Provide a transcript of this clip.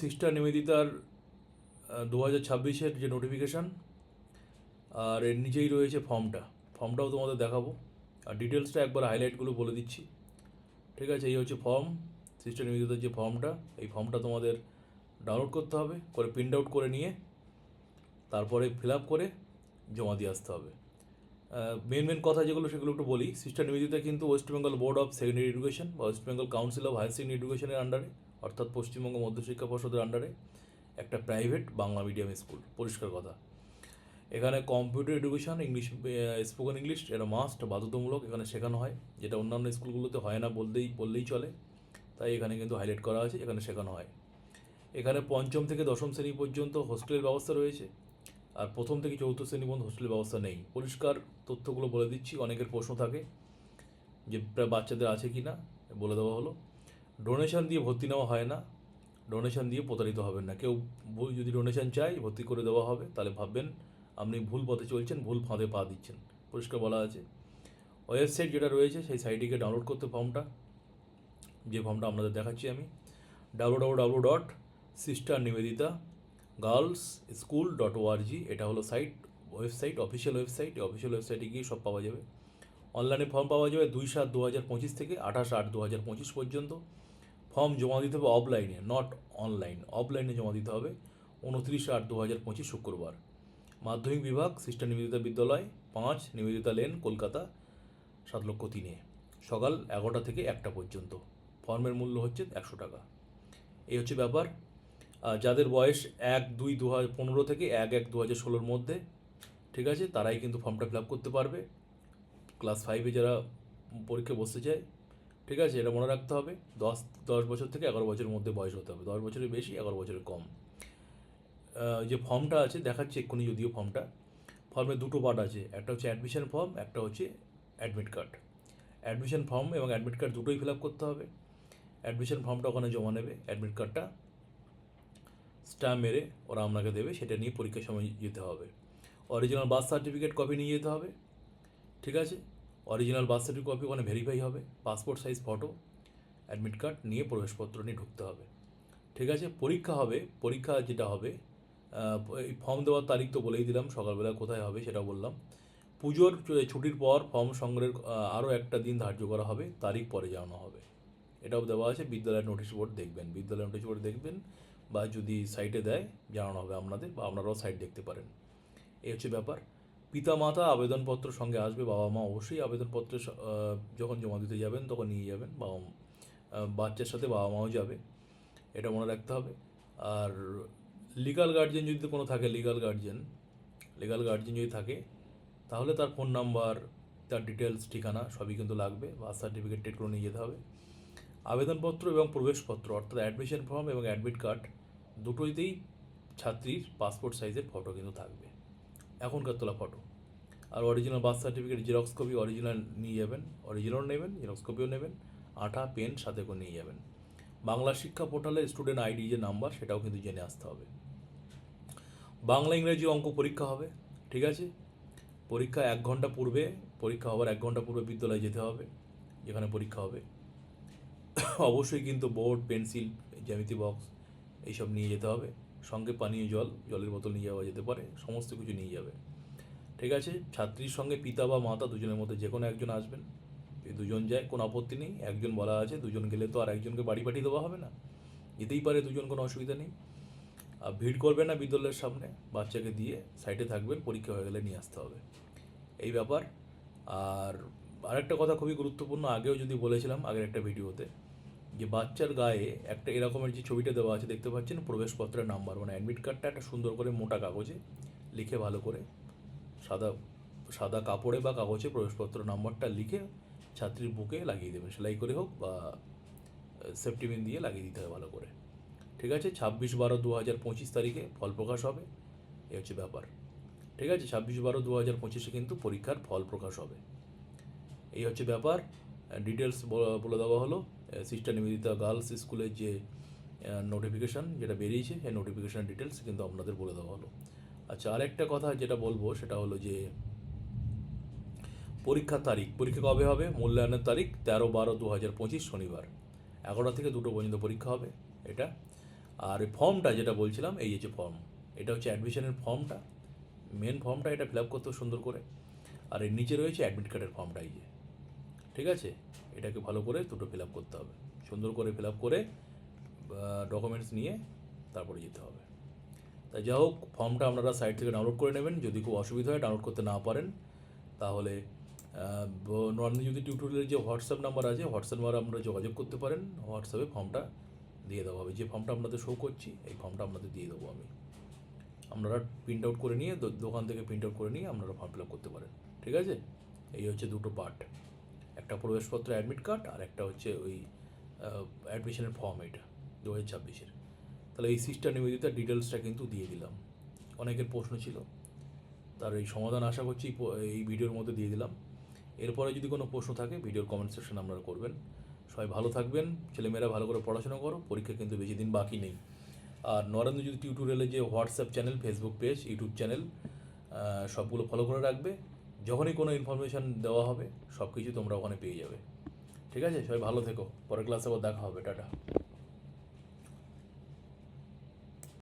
Sister নিবেদিতার দু হাজার ছাব্বিশের যে নোটিফিকেশান আর এর নিচেই রয়েছে ফর্মটা। ফর্মটাও তোমাদের দেখাবো। আর ডিটেলসটা একবার হাইলাইটগুলো বলে দিচ্ছি। ঠিক আছে, এই হচ্ছে ফর্ম সিস্টার নিবেদিতার যে ফর্মটা, এই ফর্মটা তোমাদের ডাউনলোড করতে হবে, করে প্রিন্ট আউট করে নিয়ে, তারপরে ফিল আপ করে জমা দিয়ে আসতে হবে। মেন মেন কথা যেগুলো সেগুলো একটু বলি। সিস্টার নিবেদিতা কিন্তু West Bengal board of secondary education বা West Bengal council of higher secondary এডুকেশনের আন্ডারে অর্থাৎ পশ্চিমবঙ্গ মধ্যশিক্ষা পর্ষদের আন্ডারে একটা প্রাইভেট বাংলা মিডিয়াম স্কুল পরিষ্কার কথা। এখানে computer education English spoken English এটা মাস্ট বাধ্যতামূলক। এখানে শেখানো হয়। যেটা অন্যান্য স্কুলগুলোতে হয় না বলতেই বললেই চলে। তাই এখানে কিন্তু হাইলাইট করা আছে এখানে শেখানো হয়। এখানে পঞ্চম থেকে দশম শ্রেণি পর্যন্ত হোস্টেলের ব্যবস্থা রয়েছে। আর প্রথম থেকে চতুর্থ শ্রেণি পর্যন্ত হোস্টেলের ব্যবস্থা নেই। পরিষ্কার তথ্যগুলো বলে দিচ্ছি, অনেকের প্রশ্ন থাকে যে বাচ্চাদের আছে কি না বলে দেওয়া হলো। ডোনেশন দিয়ে ভর্তি নেওয়া হয় না। ডোনেশন দিয়ে প্রতারিত হবেন না। কেউ ভুল যদি ডোনেশন চাই ভর্তি করে দেওয়া হবে, তাহলে ভাববেন আপনি ভুল পথে চলছেন, ভুল ফাঁদে পা দিচ্ছেন। পরিষ্কার বলা আছে। ওয়েবসাইট যেটা রয়েছে, সেই সাইটটিকে ডাউনলোড করতে ফর্মটা। যে ফর্মটা আপনাদের দেখাচ্ছি আমি। W W W dot sister Nivedita girls school dot ORG এটা হলো সাইট ওয়েবসাইট অফিসিয়াল ওয়েবসাইট এই অফিসিয়াল ওয়েবসাইটে গিয়ে সব পাওয়া যাবে। অনলাইনে ফর্ম পাওয়া যাবে দুই সাত দু হাজার পঁচিশ থেকে আঠাশ আট দু হাজার পঁচিশ পর্যন্ত। ফর্ম জমা দিতে হবে অফলাইনে নট অনলাইন অফলাইনে জমা দিতে হবে উনত্রিশ আট দু হাজার পঁচিশ শুক্রবার। মাধ্যমিক বিভাগ, সিস্টার নিবেদিতা বিদ্যালয়, পাঁচ, নিবেদিতা লেন, কলকাতা, সাত লক্ষ তিনে। সকাল এগারোটা থেকে একটা পর্যন্ত। ফর্মের মূল্য হচ্ছে একশো টাকা। এই হচ্ছে ব্যাপার। যাদের বয়স এক দুই দু হাজার পনেরো থেকে এক এক দু হাজার ষোলোর মধ্যে, ঠিক আছে, তারাই কিন্তু ফর্মটা ফিল আপ করতে পারবে। ক্লাস ফাইভে যারা পরীক্ষা বসতে চায় ঠিক আছে, এটা মনে রাখতে হবে। দশ দশ বছর থেকে এগারো বছরের মধ্যে বয়স হতে হবে। দশ বছরের বেশি, এগারো বছরের কম। যে ফর্মটা আছে, দেখাচ্ছে এক্ষুনি যদিও ফর্মটা। ফর্মে দুটো পার্ট আছে, একটা হচ্ছে অ্যাডমিশন ফর্ম একটা হচ্ছে অ্যাডমিট কার্ড অ্যাডমিশন ফর্ম এবং অ্যাডমিট কার্ড দুটোই ফিল আপ করতে হবে। অ্যাডমিশন ফর্মটা ওখানে জমা নেবে অ্যাডমিট কার্ডটা স্ট্যাম্প মেরে ওরা আপনাকে দেবে, সেটা নিয়ে পরীক্ষার সময় যেতে হবে। অরিজিনাল বার্থ সার্টিফিকেট কপি নিয়ে যেতে হবে, ঠিক আছে? অরিজিনাল বার্থ সার্টিফিকেট কপি ওখানে ভেরিফাই হবে passport size photo admit card নিয়ে প্রবেশপত্র নিয়ে ঢুকতে হবে। ঠিক আছে, পরীক্ষা হবে, পরীক্ষা যেটা হবে এই ফর্ম দেওয়ার তারিখ তো বলেই দিলাম, সকালবেলা কোথায় হবে সেটা বললাম। পুজোর ছুটির পর ফর্ম সংগ্রহের আরও একটা দিন ধার্য করা হবে, তারিখ পরে জানানো হবে। এটাও দেওয়া আছে, বিদ্যালয়ের নোটিশ বোর্ড দেখবেন, বিদ্যালয়ের নোটিশ বোর্ড দেখবেন বা যদি সাইটে দেয়, জানানো হবে আপনাদের বা আপনারাও সাইট দেখতে পারেন। এই হচ্ছে ব্যাপার। পিতা মাতা আবেদনপত্র সঙ্গে আসবে বাবা মা অবশ্যই আবেদনপত্র যখন জমা দিতে যাবেন তখন নিয়ে যাবেন, বাবা বাচ্চার সাথে বাবা মাও যাবে, এটা মনে রাখতে হবে। আর লিগাল গার্জেন যদি কোনো থাকে লিগাল গার্জেন লিগাল গার্জেন যদি থাকে, তাহলে তার ফোন নাম্বার তার ডিটেলস ঠিকানা সবই কিন্তু লাগবে বার্থ সার্টিফিকেট টেটগুলো নিয়ে যেতে হবে। আবেদনপত্র এবং প্রবেশপত্র, অর্থাৎ অ্যাডমিশন ফর্ম এবং অ্যাডমিট কার্ড দুটোইতেই ছাত্রীর পাসপোর্ট সাইজের ফটো কিন্তু থাকবে। এখনকার তোলা ফটো আর original birth certificate Xerox copy original নিয়ে যাবেন। অরিজিনাল নেবেন জেরক্স কপিও নেবেন, আঠা পেন সাথে করে নিয়ে যাবেন। বাংলা শিক্ষা পোর্টালে স্টুডেন্ট আইডি যে নাম্বার সেটাও কিন্তু জেনে আসতে হবে। বাংলা, ইংরেজি অঙ্ক পরীক্ষা হবে, ঠিক আছে? পরীক্ষা এক ঘণ্টা পূর্বে, পরীক্ষা হওয়ার এক ঘণ্টা পূর্বে বিদ্যালয়ে যেতে হবে, যেখানে পরীক্ষা হবে। অবশ্যই কিন্তু বোর্ড পেন্সিল জ্যামিতি বক্স এইসব নিয়ে যেতে হবে। সঙ্গে পানীয় জল, জলের বোতল নিয়ে যাওয়া যেতে পারে, সমস্ত কিছু নিয়ে যাবে। ঠিক আছে? ছাত্রীর সঙ্গে পিতা বা মাতা দুজনের মধ্যে যে কোনো একজন আসবেন। এই দুজন যায়, কোনো আপত্তি নেই। একজন বলা আছে, দুজন গেলে তো আর একজনকে বাড়ি পাঠিয়ে দেওয়া হবে না। যেতেই পারে, দুজন কোনো অসুবিধা নেই। আর ভিড় করবে না বিদ্যালয়ের সামনে। বাচ্চাকে দিয়ে সাইডে থাকবেন, পরীক্ষা হয়ে গেলে নিয়ে আসতে হবে। এই ব্যাপার। আর আরেকটা কথা খুবই গুরুত্বপূর্ণ, আগেও যদি বলেছিলাম আগের একটা ভিডিওতে যে বাচ্চার গায়ে একটা এরকমের যে ছবিটা দেওয়া আছে, দেখতে পাচ্ছেন? প্রবেশপত্রের নাম্বার মানে অ্যাডমিট কার্ডটা একটা সুন্দর করে মোটা কাগজে লিখে ভালো করে সাদা সাদা কাপড়ে বা কাগজে প্রবেশপত্র নাম্বারটা লিখে ছাত্রীর বুকে লাগিয়ে দেবেন। সেলাই করে হোক বা সেফটিপিন দিয়ে লাগিয়ে দিতে হবে ভালো করে। ঠিক আছে? ছাব্বিশ বারো দু হাজার পঁচিশ তারিখে ফল প্রকাশ হবে। এই হচ্ছে ব্যাপার। ঠিক আছে? ছাব্বিশ বারো দু হাজার পঁচিশে কিন্তু পরীক্ষার ফল প্রকাশ হবে। এই হচ্ছে ব্যাপার। ডিটেলস বলে দেওয়া হলো সিস্টার নিবেদিতা গার্লস স্কুলের যে নোটিফিকেশান যেটা বেরিয়েছে সেই নোটিফিকেশান ডিটেলস কিন্তু আপনাদের বলে দেওয়া হলো। আচ্ছা আরেকটা কথা যেটা বলব, সেটা হলো যে পরীক্ষার তারিখ, পরীক্ষা কবে হবে? মূল্যায়নের তারিখ তেরো বারো দু হাজার পঁচিশ শনিবার। এগারোটা থেকে দুটো পর্যন্ত পরীক্ষা হবে এটা। আর ফর্মটা যেটা বলছিলাম, এই হচ্ছে ফর্ম, এটা হচ্ছে অ্যাডমিশনের ফর্মটা। মেন ফর্মটা এটা ফিল আপ করতে সুন্দর করে। আর এর নিচে রয়েছে অ্যাডমিট কার্ডের ফর্মটা, এই যে। ঠিক আছে? এটাকে ভালো করে দুটো ফিল আপ করতে হবে। সুন্দর করে ফিল আপ করে ডকুমেন্টস নিয়ে তারপরে যেতে হবে। তাই যা হোক, ফর্মটা আপনারা সাইট থেকে ডাউনলোড করে নেবেন। যদি খুব অসুবিধা হয় ডাউনলোড করতে না পারেন, তাহলে নর্মালি যদি টিউটোরিয়ালের যে হোয়াটসঅ্যাপ নাম্বার আছে হোয়াটসঅ্যাপ নাম্বারে আপনারা যোগাযোগ করতে পারেন। হোয়াটসঅ্যাপে ফর্মটা দিয়ে দেওয়া হবে। যে ফর্মটা আপনাদের শো করছি, এই ফর্মটা আপনাদের দিয়ে দেবো আমি। আপনারা প্রিন্ট আউট করে নিয়ে দোকান থেকে প্রিন্ট আউট করে নিয়ে আপনারা ফর্ম ফিল আপ করতে পারেন। ঠিক আছে? এই হচ্ছে দুটো পার্ট একটা প্রবেশপত্র অ্যাডমিট কার্ড আর একটা হচ্ছে ওই অ্যাডমিশনের ফর্ম এটা দু হাজার ছাব্বিশের। তাহলে এই সিস্টেম নিবেদিতার ডিটেলসটা কিন্তু দিয়ে দিলাম। অনেকের প্রশ্ন ছিল, তার এই সমাধান আশা করছি এই ভিডিওর মধ্যে দিয়ে দিলাম। এরপরে যদি কোনো প্রশ্ন থাকে, ভিডিওর কমেন্ট সেকশন আপনারা করবেন। সবাই ভালো থাকবেন, ছেলেমেয়েরা ভালো করে পড়াশোনা করো, পরীক্ষা কিন্তু বেশি দিন বাকি নেই। আর নরেন্দ্র, যদি টিউটোরিয়ালের যে WhatsApp channel Facebook page YouTube channel সবগুলো ফলো করে রাখবে। যখনই কোনো ইনফরমেশান দেওয়া হবে সব কিছু তোমরা ওখানে পেয়ে যাবে। ঠিক আছে? সবাই ভালো থেকো। পরের ক্লাসে আবার দেখা হবে। টাটা।